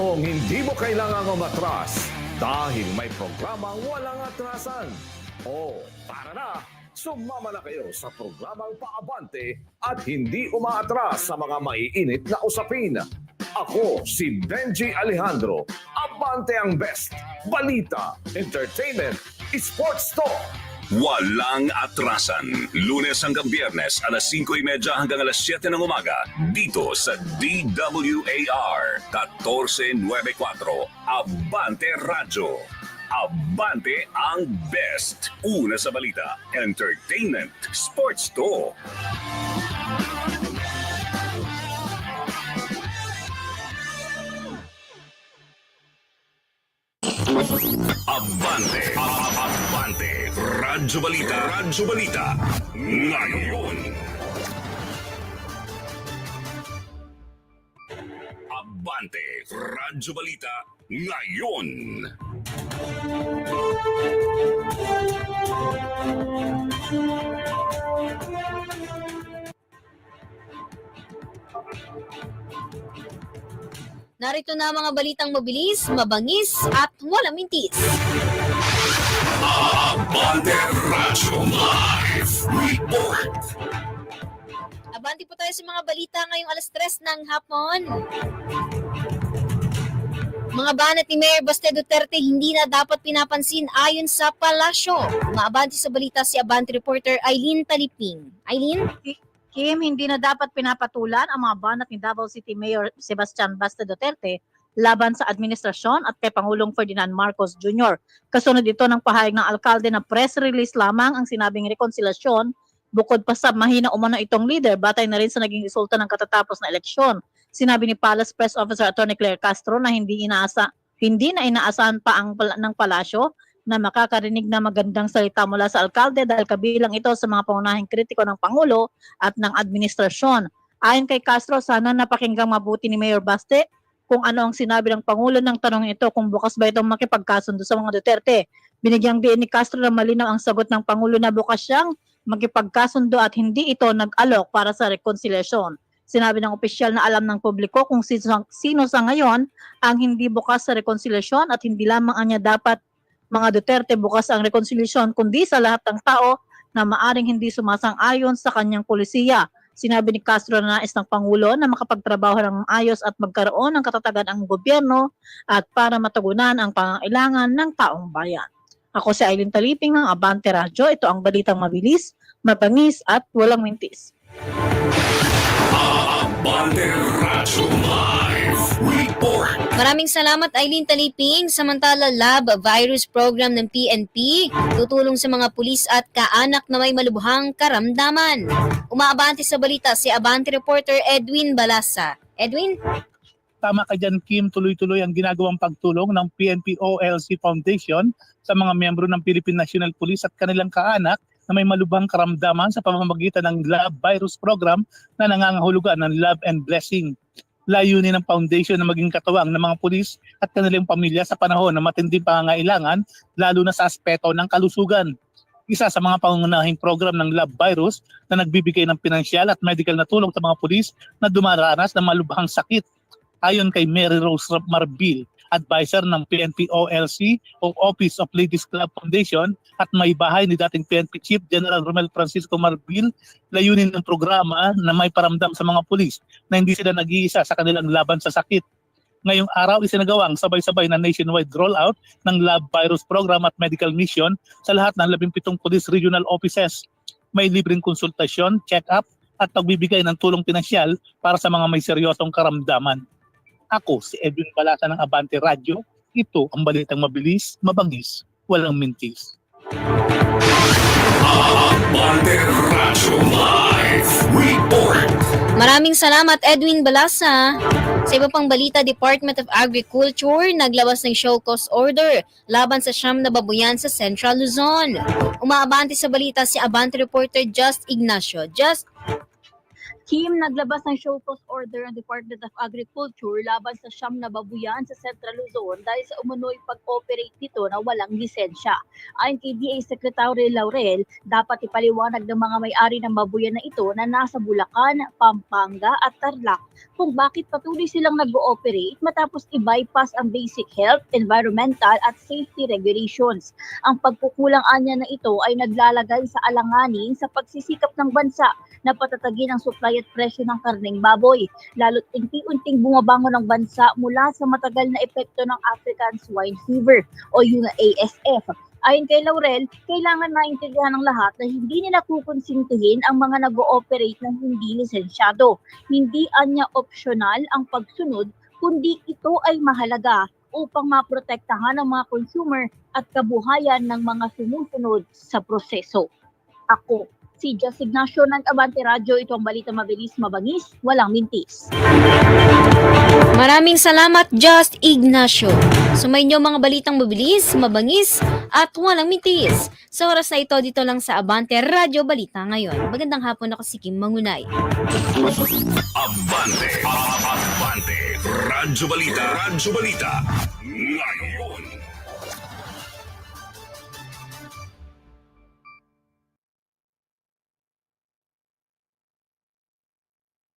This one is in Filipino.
panahong hindi mo kailangang umatras dahil may programang walang atrasan. O, tara na! Sumama na kayo sa programang paabante at hindi umaatras sa mga maiinit na usapin. Ako si Benji Alejandro. Abante ang best. Balita, entertainment, sports talk. Walang atrasan. Lunes hanggang biyernes, alas 5.30 hanggang alas 7 ng umaga. Dito sa DWAR 1494. Abante Radyo. Abante ang best. Una sa balita, entertainment, sports to. Abante. Abante. Radyo Balita. Radyo Balita. Ngayon. Abante. Radyo Balita. Ngayon. Narito na mga balitang mabilis, mabangis, at walang mintis. Abante Radyo Live Report. Abanti po tayo sa mga balita ngayong alas 3 ng hapon. Mga banat ni Mayor Baste Duterte hindi na dapat pinapansin ayon sa palasyo. Maabanti sa balita si Abanti reporter Eileen Taliping. Eileen? Kim, hindi na dapat pinapatulan ang mga banat ni Davao City Mayor Sebastian Basta Duterte laban sa administrasyon at kay Pangulong Ferdinand Marcos Jr. Kasunod ito ng pahayag ng alkalde na press release lamang ang sinabing rekonsilasyon bukod pa sa mahina umano itong leader batay na rin sa naging resulta ng katatapos na eleksyon. Sinabi ni Palace Press Officer Attorney Claire Castro na hindi inaasa hindi na inaasahan pa ang ng palasyo na makakarinig na magandang salita mula sa alkalde dahil kabilang ito sa mga pangunahing kritiko ng Pangulo at ng administrasyon. Ayon kay Castro, sana napakinggang mabuti ni Mayor Baste kung ano ang sinabi ng Pangulo ng tanong ito kung bukas ba itong makipagkasundo sa mga Duterte. Binigyang diin ni Castro na malinaw ang sagot ng Pangulo na bukas siyang magipagkasundo at hindi ito nag-alok para sa rekonsilyasyon. Sinabi ng opisyal na alam ng publiko kung sino, sa ngayon ang hindi bukas sa rekonsilyasyon at hindi lamang anya dapat mga Duterte bukas ang rekonsilyasyon kundi sa lahat ng tao na maaring hindi sumasang-ayon sa kanyang polisiya. Sinabi ni Castro na nais ng Pangulo na makapagtrabaho ng ayos at magkaroon ng katatagan ang gobyerno at para matugunan ang pangailangan ng taong bayan. Ako si Aileen Taliping ng Abante Radyo. Ito ang balitang mabilis, mabangis at walang mintis. Abante Radyo Live Report. Maraming salamat Eileen Taliping. Samantala, Lab Virus Program ng PNP tutulong sa mga pulis at kaanak na may malubhang karamdaman. Umaabante sa balita si Abante reporter Edwin Balasa. Edwin? tama ka dyan, Kim, tuloy-tuloy ang ginagawang pagtulong ng PNP OLC Foundation sa mga miyembro ng Philippine National Police at kanilang kaanak na may malubhang karamdaman sa pamamagitan ng Love Virus Program na nangangahulugan ng Love and Blessing. Layunin ng foundation na maging katuwang ng mga pulis at kanilang pamilya sa panahon ng matinding pangangailangan, lalo na sa aspeto ng kalusugan. Isa sa mga pangunahing program ng Love Virus na nagbibigay ng pinansyal at medical na tulong sa mga pulis na dumaranas ng malubhang sakit ayon kay Mary Rose Marbil, advisor ng PNP OLC o Office of Ladies Club Foundation at may bahay ni dating PNP Chief General Romel Francisco Marbil, layunin ng programa na may paramdam sa mga pulis na hindi sila nag-iisa sa kanilang laban sa sakit. Ngayong araw, isinagawang sabay-sabay na nationwide rollout ng Lab Virus Program at Medical Mission sa lahat ng 17 police regional offices. May libreng konsultasyon, check-up, at pagbibigay ng tulong pinansyal para sa mga may seryosong karamdaman. Ako si Edwin Balata ng Abante Radio. Ito ang balitang mabilis, mabangis, walang mintis. Abante Radyo Live Report. Maraming salamat Edwin Balasa. Sa iba pang balita, Department of Agriculture naglabas ng show cause order laban sa siyam na babuyan sa Central Luzon. Umaabante sa balita si Abante reporter Just Ignacio. Just Kim, naglabas ng show cause order ang Department of Agriculture laban sa siyam na babuyan sa Central Luzon dahil sa umunoy pag-operate nito na walang lisensya. Ayon kay DA Secretary Laurel, dapat ipaliwanag ng mga may-ari ng babuyan na ito na nasa Bulacan, Pampanga at Tarlac kung bakit patuloy silang nag-ooperate matapos i-bypass ang basic health, environmental at safety regulations. Ang pagkukulang anya na ito ay naglalagay sa alanganin sa pagsisikap ng bansa na patatagin ang supply at presyo ng karneng baboy, lalo't unti-unting bumabangon ang bansa mula sa matagal na epekto ng African Swine Fever o yung ASF. Ayon kay Laurel, kailangan maintindihan ng lahat na hindi nila kukonsintihin ang mga nag-ooperate ng hindi lisensyado. Hindi anya optional ang pagsunod, kundi ito ay mahalaga upang maprotektahan ang mga consumer at kabuhayan ng mga sumusunod sa proseso. Ako, si Just Ignacio ng Abante Radio. Ito ang balita mabilis, mabangis, walang mintis. Maraming salamat, Just Ignacio. Sumayin niyo mga balitang mabilis, mabangis, at walang mitis. Sa oras na ito, dito lang sa Abante Radio Balita ngayon. Magandang hapon ako si Kim Mangunay. Abante. Abante. Radyo Balita. Radyo Balita. Ngayon.